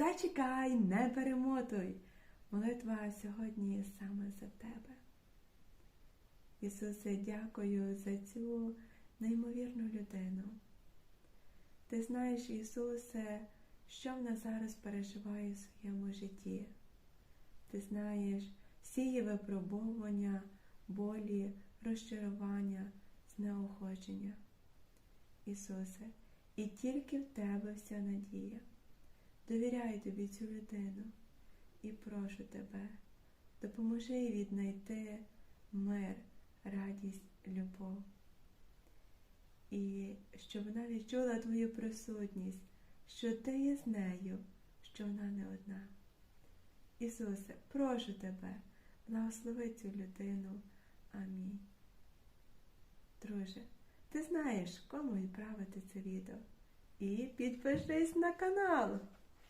Зачекай, не перемотуй. Молитва сьогодні саме за тебе. Ісусе, дякую за цю неймовірну людину. Ти знаєш, Ісусе, що вона зараз переживає в своєму житті. Ти знаєш всі її випробовування, болі, розчарування, знеохочення. Ісусе, і тільки в Тебе вся надія. Довіряю тобі цю людину і прошу тебе, допоможи їй віднайти мир, радість, любов. І щоб вона відчула твою присутність, що ти є з нею, що вона не одна. Ісусе, прошу тебе, благослови цю людину. Амінь. Друже, ти знаєш, кому відправити це відео. І підпишись на канал.